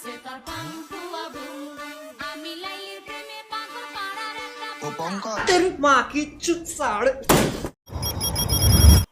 নাচে তার পান্তুয়া বউ আমি লাইলির প্রেমে পাগল পাড়ার একটা তোর মা কি চুপ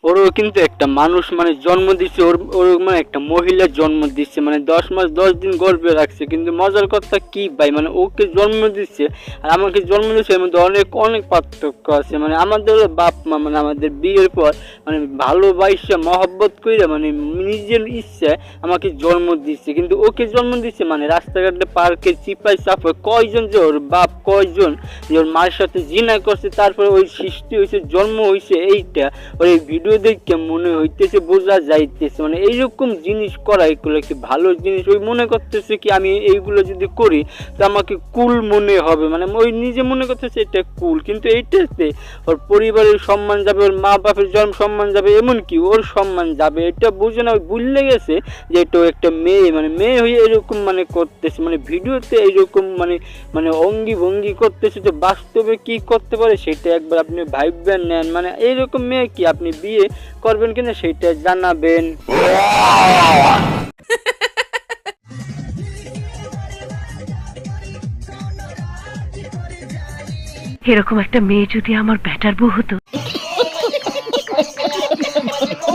ওরও কিন্তু একটা মানুষ মানে জন্ম দিচ্ছে ওর ওর মানে একটা মহিলা জন্ম দিচ্ছে মানে দশ মাস, দশ দিন গর্ভে রাখছে। কিন্তু মজার কথা কি ভাই মানে ওকে জন্ম দিচ্ছে আর আমাকে জন্ম দিচ্ছে এর মধ্যে অনেক অনেক পার্থক্য আছে। মানে আমাদের বাপ মা মানে আমাদের বিয়ের পর মানে ভালোবাসা, মহব্বত করে মানে নিজের ইচ্ছায় আমাকে জন্ম দিচ্ছে কিন্তু ওকে জন্ম দিচ্ছে মানে রাস্তাঘাটে, পার্কে চিপাই চাপে কয়জন যে ওর বাপ, কয়জন যে ওর মায়ের সাথে জিনা করছে, তারপরে ওই সৃষ্টি হয়েছে জন্ম হয়েছে এইটা, ওর এই ভিডিও দেখে মনে হইতেছে, বোঝা যাইতেছে। মানে এইরকম জিনিস করা এগুলো একটি ভালো জিনিস। ওই মনে করতেছে কি, আমি এইগুলো যদি করি, তো আমাকে কুল মনে হবে। মানে ওই নিজে মনে করতেছে, এটা কুল। কিন্তু এইটাতে ওর পরিবারের সম্মান যাবে, ওর মা বাপের জন্ম সম্মান যাবে এমন কি ওর সম্মান যাবে। এটা বুঝে না ভুললে গেছে যে এটা একটা মেয়ে। মানে মেয়ে হয়ে এরকম মানে করতেছে। মানে ভিডিওতে এইরকম মানে মানে অঙ্গি ভঙ্গি করতেছে তো বাস্তবে কি করতে পারে, সেটা একবার আপনি ভাববেন নেন। মানে এইরকম মেয়ে কি আপনি বিয়ে করবেন কিনা সেটা জানাবেন। এরকম একটা মেয়ে যদি আমার ব্যাটার বউ হতো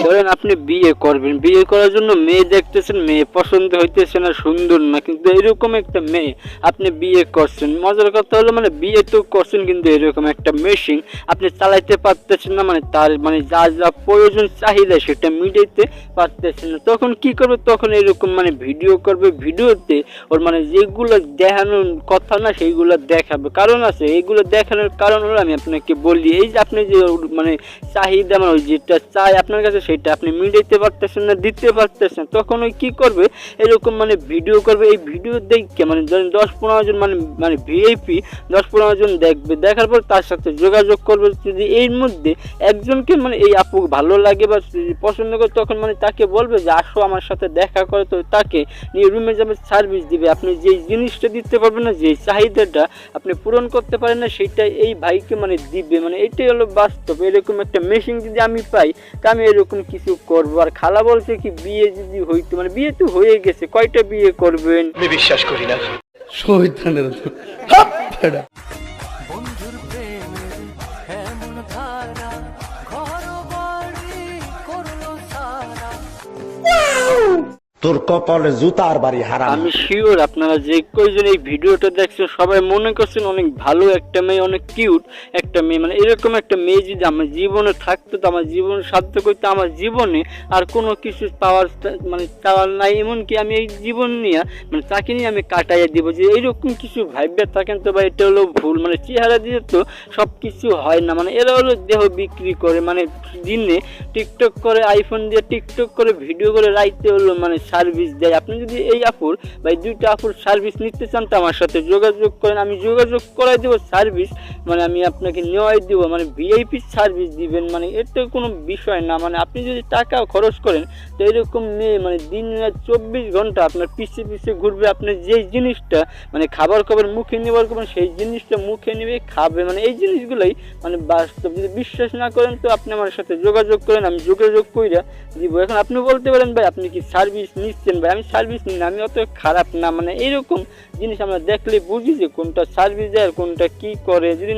ধরেন আপনি বিয়ে করবেন, বিয়ে করার জন্য মেয়ে দেখতেছেন, মেয়ে পছন্দ হইতেছে না, সুন্দর না, কিন্তু এরকম একটা মেয়ে আপনি বিয়ে করছেন। মজার কথা হলো মানে বিয়ে তো করছেন, কিন্তু এরকম একটা মেশিন আপনি চালাইতে পারতেছেন না মানে তার মানে যা যা প্রয়োজন চাহিদা সেটা মিটাইতে পারতেছেন না। তখন কি করবে? তখন এরকম মানে ভিডিও করবে ভিডিওতে ওর মানে যেগুলো দেখানোর কথা না, সেইগুলো দেখাবে। কারণ আছে, এইগুলো দেখানোর কারণ হলো, আমি আপনাকে বলি, এই যে আপনি যে মানে চাহিদা মানে ওই যেটা চাই আপনার কাছে সেটা আপনি মিটাইতে পারতেছেন না, দিতে পারতেছেন, তখন ওই কি করবে? এরকম মানে ভিডিও করবে, এই ভিডিও দেখে মানে ধরেন দশ পনেরো জন মানে মানে ভিআইপি দশ পনেরো জন দেখবে, দেখার পর তার সাথে যোগাযোগ করবে, যদি এর মধ্যে একজনকে মানে এই আপু ভালো লাগে বা পছন্দ করে, তখন মানে তাকে বলবে যে, আসো আমার সাথে দেখা করে। তো তাকে নিয়ে রুমে যাবে সার্ভিস দিবে। আপনি যেই জিনিসটা দিতে পারবেন না, যেই চাহিদাটা আপনি পূরণ করতে পারেন না সেটা এই ভাইকে মানে দিবে। মানে এটাই হলো বাস্তব। এরকম একটা মেশিন যদি আমি পাই, তা আমি এরকম কিছু করব। আর খালা বলছে কি বিয়ে যদি হইতো মানে বিয়ে তো হয়ে গেছে কয়টা বিয়ে করবেন? বিশ্বাস করি ফেডা। তোর কপালে জুতার বাড়ি হারাম। আমি শিওর আপনারা যে কয়জন এই ভিডিওটা দেখছেন, সবাই মনে করছেন অনেক ভালো একটা মেয়ে, অনেক কিউট একটা মেয়ে। মানে এরকম একটা মেয়ে যদি আমার জীবনে থাকতো, তো আমার জীবন সাধ্য করতে আমার জীবনে আর কোনো কিছু পাওয়ার মানে চাওয়ার নাই। এমনকি আমি এই জীবন নিয়ে মানে তাকে নিয়ে আমি কাটাইয়া দিব যে এইরকম কিছু ভাববে থাকেন তো বা এটা হলো ভুল। মানে চেহারা দিয়ে তো সব কিছু হয় না। মানে এরা হলো দেহ বিক্রি করে। মানে দিনে টিকটক করে আইফোন দিয়ে টিকটক করে ভিডিও করে, রাইতে হলো মানে সার্ভিস দেয়। আপনি যদি এই আপুর বা এই দুইটা আপুর সার্ভিস নিতে চান তো আমার সাথে যোগাযোগ করেন। আমি যোগাযোগ করাই দেবো সার্ভিস মানে আমি আপনাকে নেওয়াই দেবো। মানে ভিআইপি সার্ভিস দিবেন মানে এটা কোনো বিষয় না। মানে আপনি যদি টাকা খরচ করেন, তো এরকম মেয়ে মানে দিন রাত চব্বিশ ঘণ্টা আপনার পিছিয়ে পিছে ঘুরবে। আপনার যেই জিনিসটা মানে খাবার খাবার মুখে নেবার করবেন সেই জিনিসটা মুখে নেবে খাবে। মানে এই জিনিসগুলোই মানে বাস্তব যদি বিশ্বাস না করেন, তো আপনি আমার সাথে যোগাযোগ করেন। আমি যোগাযোগ কইরা দিব। এখন আপনি বলতে পারেন, ভাই, আপনি কি সার্ভিস নিচ্ছেন ভাই, আমি সার্ভিস নিই না, আমি অত খারাপ না মানে এরকম জিনিস আমরা দেখলে বুঝি যে কোনটা সার্ভিস দেয় আর কোনটা কী করে। যদি